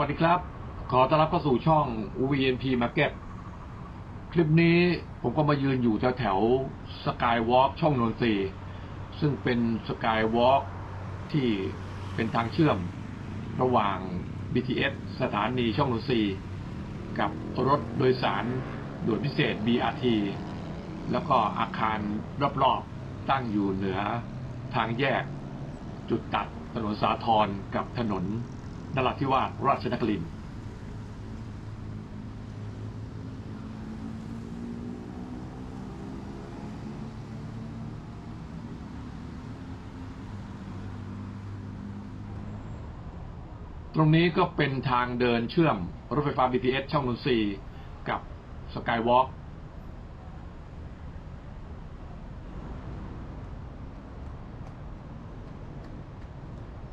สวัสดีครับ ขอต้อนรับเข้าสู่ช่อง VNP Market คลิปนี้ผมก็มายืนอยู่แถวแถวสกายวอล์กช่องนนทรีซึ่งเป็นสกายวอล์กที่เป็นทางเชื่อมระหว่าง BTS สถานีช่องนนทรีกับรถโดยสารด่วนพิเศษ BRT แล้วก็อาคารรอบๆตั้งอยู่เหนือทางแยกจุดตัดถนนสาทรกับถนน นราธิวาสราชนครินทร์ตรงนี้ก็เป็นทางเดินเชื่อมรถไฟฟ้า BTS ช่องนนทรีกับสกายวอล์ก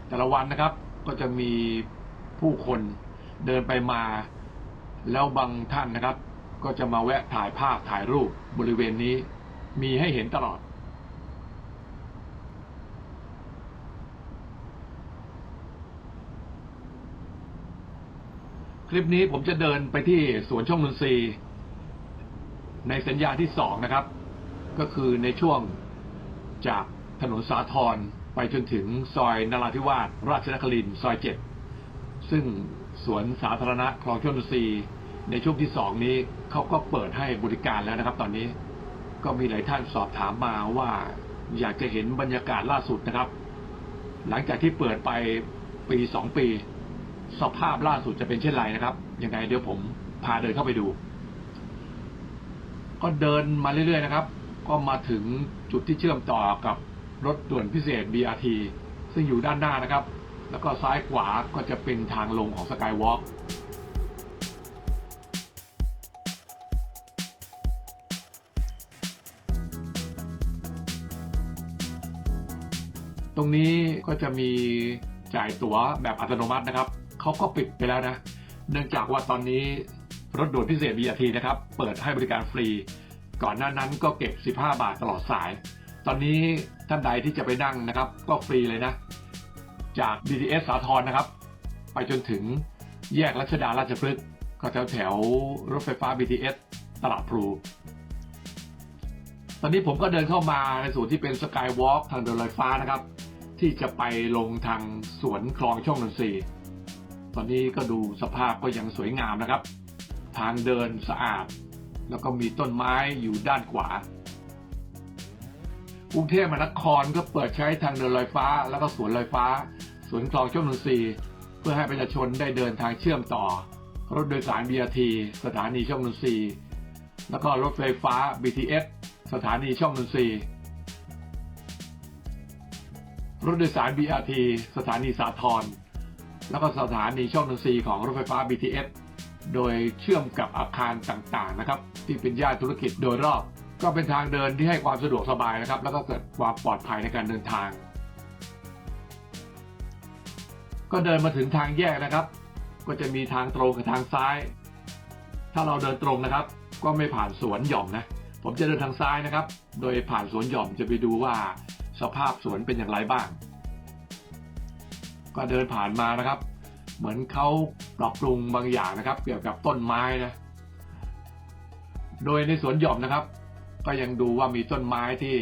แต่ละวันนะครับก็จะมี ผู้คนเดินไปมาแล้วบางท่านนะครับ ก็จะมาแวะถ่ายภาพถ่ายรูปบริเวณนี้ มีให้เห็นตลอด คลิปนี้ผมจะเดินไปที่สวนช่องนนทรีย์ในสัญญาที่สองนะครับ ก็คือในช่วงจากถนนสาทรไปจนถึงซอยนราธิวาสราชนครินทร์ซอยเจ็ด ซึ่งสวนสาธารณะคลองชลนทรีในช่วงที่สองนี้เขาก็เปิดให้บริการแล้วนะครับ ตอนนี้ ก็มีหลายท่านสอบถามมาว่าอยากจะเห็นบรรยากาศล่าสุดนะครับ หลังจากที่เปิดไปปีสองปี สภาพล่าสุดจะเป็นเช่นไรนะครับ ยังไงเดี๋ยวผมพาเดินเข้าไปดู ก็เดินมาเรื่อยๆนะครับ ก็มาถึงจุดที่เชื่อมต่อกับรถด่วนพิเศษ BRT ซึ่งอยู่ด้านหน้านะครับ แล้วก็ซ้ายขวาก็จะเป็นทางลงของสกายวอล์กตรงนี้ก็จะมีจ่ายตั๋วแบบอัตโนมัตินะครับ เขาก็ปิดไปแล้วนะ เนื่องจากว่าตอนนี้รถด่วนพิเศษ BRT นะครับ เปิดให้บริการฟรี ก่อนหน้านั้นก็เก็บ 15 บาทตลอดสาย ตอนนี้ท่านใดที่จะไปนั่งนะครับ ก็ฟรีเลยนะ จาก BTS สาทรนะครับ ไปจนถึงแยกรัชดาราชพฤกษ์ก็แถวแถวรถไฟฟ้า BTS ตลาดพลูตอนนี้ผมก็เดินเข้ามาในส่วนที่เป็นสกายวอล์กทางเดินลอยฟ้านะครับ ที่จะไปลงทางสวนคลองช่องนนทรีตอนนี้ก็ดูสภาพก็ยังสวยงามนะครับ ทางเดินสะอาด แล้วก็มีต้นไม้อยู่ด้านขวากรุงเทพมหานครก็เปิดใช้ทางเดินลอยฟ้า แล้วก็สวนลอยฟ้า สวนคลองช่องนนทรีย์เพื่อให้ประชาชนได้เดินทางเชื่อมต่อ รถโดยสาร BRT สถานีช่องนนทรีย์แล้วก็รถไฟฟ้า BTS สถานีช่องนนทรีย์รถโดยสาร BRT สถานีสาทรแล้วก็สถานีช่องนนทรีย์ของรถไฟฟ้า BTS โดยเชื่อมกับอาคารต่างๆนะครับ ที่เป็นย่านธุรกิจโดยรอบ ก็เป็นทางเดินที่ให้ความสะดวกสบายนะครับ แล้วก็เกิดความปลอดภัยในการเดินทาง ก็เดินมาถึงทางแยกนะครับ ก็จะมีทางตรงกับทางซ้าย ถ้าเราเดินตรงนะครับ ก็ไม่ผ่านสวนหย่อมนะ ผมจะเดินทางซ้ายนะครับ โดยผ่านสวนหย่อมจะไปดูว่าสภาพสวนเป็นอย่างไรบ้าง ก็เดินผ่านมานะครับ เหมือนเขาปรับปรุงบางอย่างนะครับ เกี่ยวกับต้นไม้นะ โดยในสวนหย่อมนะครับ ก็ยังดูว่ามีต้นไม้ที่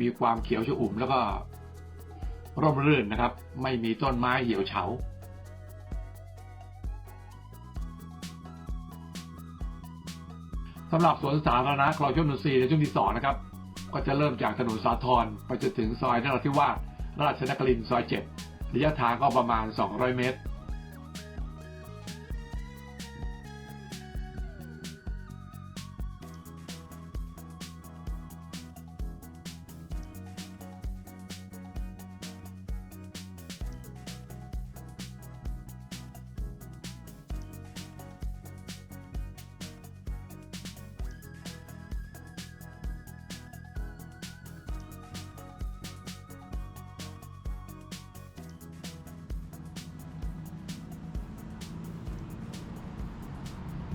มีความเขียวชอุ่มแล้วก็ ร่มรื่นนะครับ ไม่มีต้นไม้เหี่ยวเฉา สำหรับสวนสาธารณะคลองชลนนทรีในช่วงที่สองนะครับ ก็จะเริ่มจากถนนสาทรไปจนถึงซอยนราธิวาสราชนครินทร์ซอยเจ็ดระยะทางก็ประมาณ 200 เมตร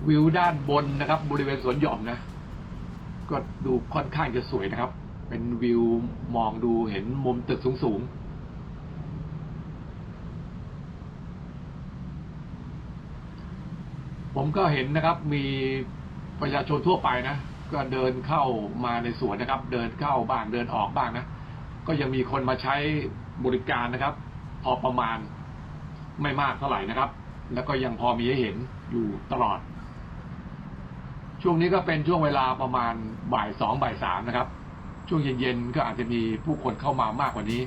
วิวด้านบนนะครับ บริเวณสวนหย่อมนะ ก็ดูค่อนข้างจะสวยนะครับ เป็นวิวมองดูเห็นมุมตึกสูงๆผมก็เห็นนะครับมีประชาชนทั่วไปนะ ก็เดินเข้ามาในสวนนะครับ เดินเข้าบ้างเดินออกบ้างนะ ก็ยังมีคนมาใช้บริการนะครับ พอประมาณไม่มากเท่าไหร่นะครับ แล้วก็ยังพอมีให้เห็นอยู่ตลอด ช่วงนี้ก็เป็นช่วงเวลาประมาณบ่ายสองบ่ายสามนะครับ ช่วงเย็นๆก็อาจจะมีผู้คนเข้ามามากกว่านี้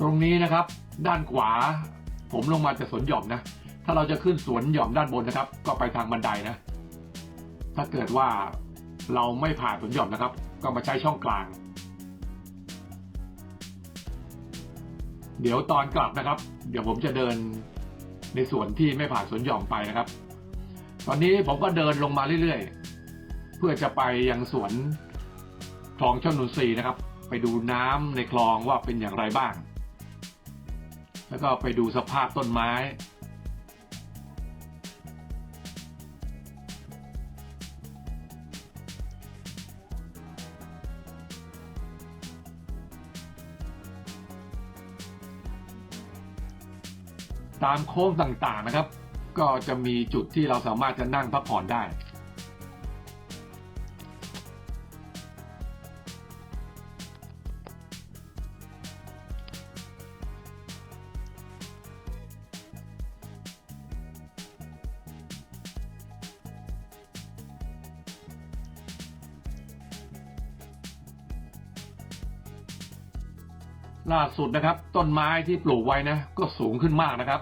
ตรงนี้นะครับ ด้านขวา ผมลงมาจากสวนหย่อมนะ ถ้าเราจะขึ้นสวนหย่อมด้านบนนะครับ ก็ไปทางบันไดนะ ถ้าเกิดว่าเราไม่ผ่านสวนหย่อมนะครับ ก็มาใช้ช่องกลาง เดี๋ยวตอนกลับนะครับ เดี๋ยวผมจะเดินในส่วนที่ไม่ผ่านสวนหย่อมไปนะครับ ตอนนี้ผมก็เดินลงมาเรื่อยๆ เพื่อจะไปยังสวนคลองช่องนนทรีนะครับ ไปดูน้ำในคลองว่าเป็นอย่างไรบ้าง แล้วก็ไปดูสภาพต้นไม้ ตามโค้งต่างๆนะครับ ก็จะมีจุดที่เราสามารถจะนั่งพักผ่อนได้ ล่าสุดนะครับ ต้นไม้ที่ปลูกไว้นะ ก็สูงขึ้นมากนะครับ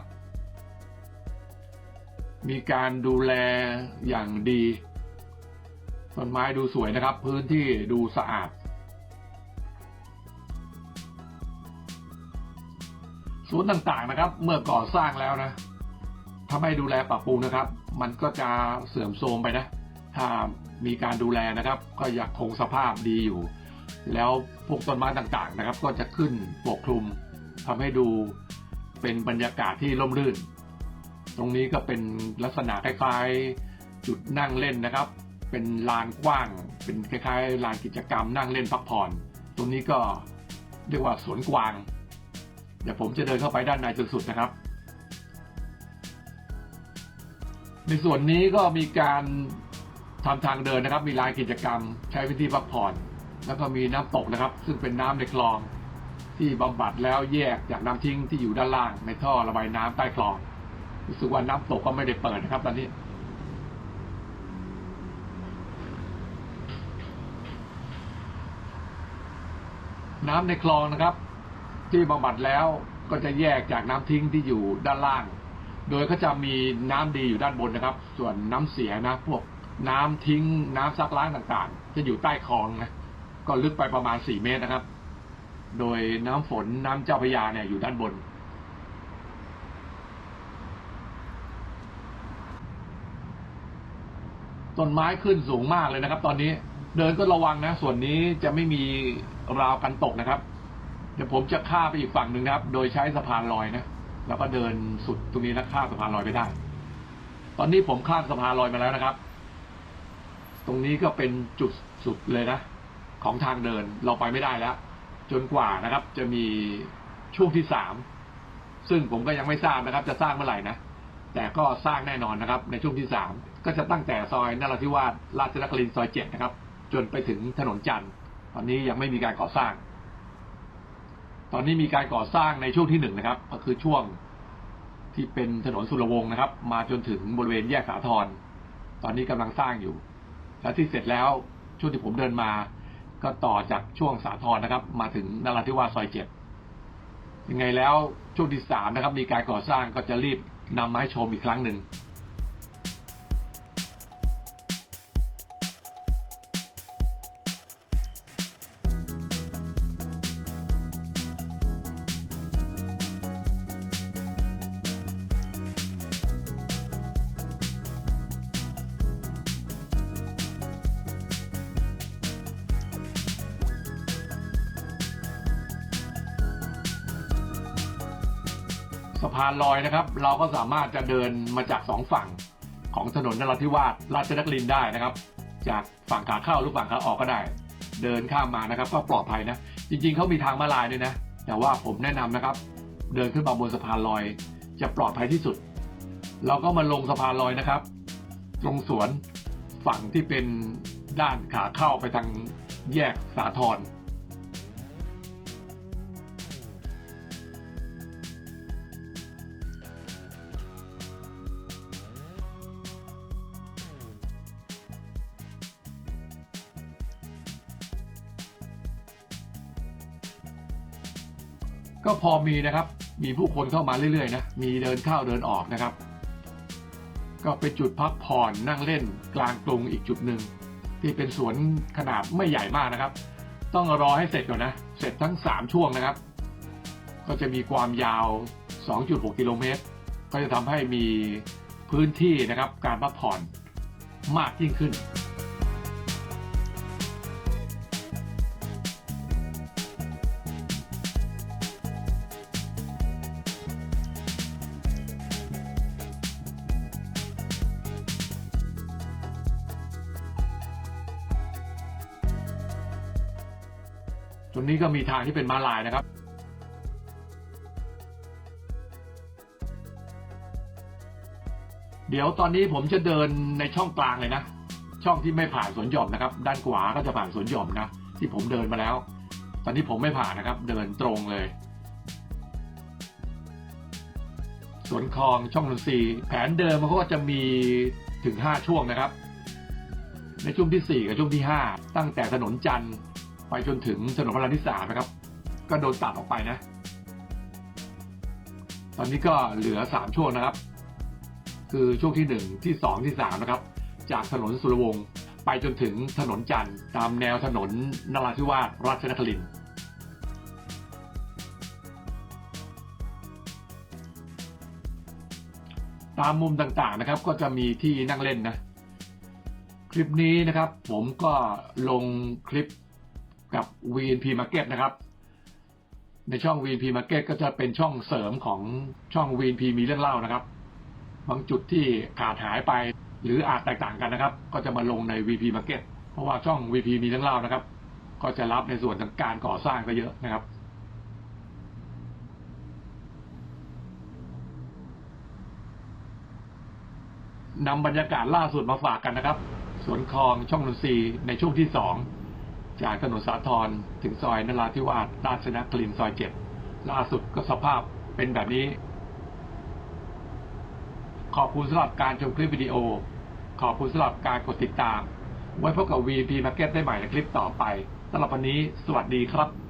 มีการดูแลอย่างดี ต้นไม้ดูสวยนะครับ พื้นที่ดูสะอาดสวนต่างๆนะครับ เมื่อก่อสร้างแล้วนะถ้าไม่ดูแลปรับปรุงนะครับ มันก็จะเสื่อมโทรมไปนะ ถ้ามีการดูแลนะครับ ก็ยังคงสภาพดีอยู่ แล้วพวกต้นไม้ต่างๆนะครับ ก็จะขึ้นปกคลุมทำให้ดูเป็นบรรยากาศที่ร่มรื่น ตรงนี้ก็เป็นลักษณะคล้ายๆ จุดนั่งเล่นนะครับ เป็นลานกว้าง เป็นคล้ายๆลานกิจกรรมนั่งเล่นพักผ่อน ตรงนี้ก็เรียกว่าสวนกวาง เดี๋ยวผมจะเดินเข้าไปด้านในจนสุดนะครับ ในส่วนนี้ก็มีการทำทางเดินนะครับ มีลานกิจกรรม ใช้พื้นที่พักผ่อน แล้วก็มีน้ำตกนะครับ ซึ่งเป็นน้ำในคลอง ที่บำบัดแล้วแยกจากน้ำทิ้งที่อยู่ด้านล่าง ในท่อระบายน้ำใต้คลองรู้สึกว่าน้ำตกก็ไม่ได้เปิดนะครับ ตอนนี้น้ำในคลองนะครับ ที่บำบัดแล้วก็จะแยกจากน้ำทิ้งที่อยู่ด้านล่าง โดยก็จะมีน้ำดีอยู่ด้านบนนะครับ ส่วนน้ำเสียนะ พวกน้ำทิ้งน้ำซักล้างต่างๆ จะอยู่ใต้คลองนะ ก็ลึกไปประมาณ 4 เมตรนะครับ โดยน้ำฝนน้ำเจ้าพยาเนี่ยอยู่ด้านบน ต้นไม้ขึ้นสูงมากเลยนะครับ ตอนนี้เดินก็ระวังนะ ส่วนนี้จะไม่มีราวกันตกนะครับ เดี๋ยวผมจะข้าไปอีกฝั่งหนึ่งนะครับ โดยใช้สะพานลอยนะ แล้วก็เดินสุดตรงนี้แล้วข้ามสะพานลอยไปได้ ตอนนี้ผมข้ามสะพานลอยมาแล้วนะครับ ตรงนี้ก็เป็นจุดสุดเลยนะ ของทางเดินเราไปไม่ได้แล้ว จนกว่านะครับ จะมีช่วงที่สามซึ่งผมก็ยังไม่ทราบนะครับ จะสร้างเมื่อไหร่นะแต่ก็สร้างแน่นอนนะครับ ในช่วงที่สามก็จะตั้งแต่ซอยนราธิวาสราชนครินทร์ซอยเจ็ดนะครับ จนไปถึงถนนจันทร์ตอนนี้ยังไม่มีการก่อสร้าง ตอนนี้มีการก่อสร้างในช่วงที่หนึ่งนะครับ ก็คือช่วงที่เป็นถนนสุรวงศ์นะครับ มาจนถึงบริเวณแยกสาทรตอนนี้กำลังสร้างอยู่ แล้วที่เสร็จแล้วช่วงที่ผมเดินมา ก็ต่อจากช่วงสาทรนะครับ มาถึงนราธิวาสซอยเจ็ดยังไงแล้วช่วงที่สามนะครับ มีการก่อสร้างก็จะรีบนำมาให้ชมอีกครั้งหนึ่ง สะพานลอยนะครับ เราก็สามารถจะเดินมาจากสองฝั่งของถนนนราธิวาสราชนครินได้นะครับ จากฝั่งขาเข้าหรือฝั่งขาออกก็ได้ เดินข้ามมานะครับ ก็ปลอดภัยนะ จริงๆเขามีทางมาลายด้วยนะ แต่ว่าผมแนะนำนะครับ เดินขึ้นมาบนสะพานลอย จะปลอดภัยที่สุด เราก็มาลงสะพานลอยนะครับ ตรงสวนฝั่งที่เป็นด้านขาเข้าไปทางแยกสาทร ก็พอมีนะครับ มีผู้คนเข้ามาเรื่อยๆนะ มีเดินเข้าเดินออกนะครับ ก็เป็นจุดพักผ่อนนั่งเล่นกลางกรุงอีกจุดหนึ่งที่เป็นสวนขนาดไม่ใหญ่มากนะครับ ต้องรอให้เสร็จก่อนนะ เสร็จทั้ง 3 ช่วงนะครับ ก็จะมีความยาว 2.6 กิโลเมตร ก็จะทำให้มีพื้นที่นะครับการพักผ่อนมากยิ่งขึ้น นี้ก็มีทางที่เป็นม้าลายนะครับเดี๋ยวตอนนี้ผมจะเดินในช่องกลางเลยนะ ช่องที่ไม่ผ่านสวนหย่อมนะครับ ด้านขวาก็จะผ่านสวนหย่อมนะ ที่ผมเดินมาแล้ว ตอนนี้ผมไม่ผ่านนะครับ เดินตรงเลย สวนคลองช่องนนทรีแผนเดิมมันก็จะมีถึง 5 ช่วงนะครับ ในช่วงที่ 4 กับช่วงที่ 5 ตั้งแต่ถนนจันทร์ ไปจนถึงถนนพระรามที่สามนะครับ ก็โดนตัดออกไปนะ ตอนนี้ก็เหลือสามช่วงนะครับ คือช่วงที่หนึ่งที่สองที่สามนะครับ จากถนนสุรวงศ์ไปจนถึงถนนจันทร์ตามแนวถนนนราธิวาสราชนครินทร์ตามมุมต่างๆนะครับ ก็จะมีที่นั่งเล่นนะ คลิปนี้นะครับ ผมก็ลงคลิป กับ VNP Market นะครับ ในช่อง VNP Market ก็จะเป็นช่องเสริมของช่อง VNP มีเรื่องเล่านะครับ บางจุดที่ขาดหายไปหรืออาจแตกต่างกันนะครับ ก็จะมาลงใน VP Market เพราะว่าช่อง VP มีเรื่องเล่านะครับ ก็จะรับในส่วนของการก่อสร้างก็เยอะนะครับนำบรรยากาศล่าสุดมาฝากกันนะครับ สวนคลองช่องนนทรีในช่วงที่สอง จากถนนสาทรถึงซอยนราธิวาสราชนครินทร์ซอยเจ็ดล่าสุดก็สภาพเป็นแบบนี้ ขอบคุณสำหรับการชมคลิปวิดีโอ ขอบคุณสำหรับการกดติดตาม ไว้พบกับ VP Market ได้ใหม่ในคลิปต่อไปสำหรับวันนี้ สวัสดีครับ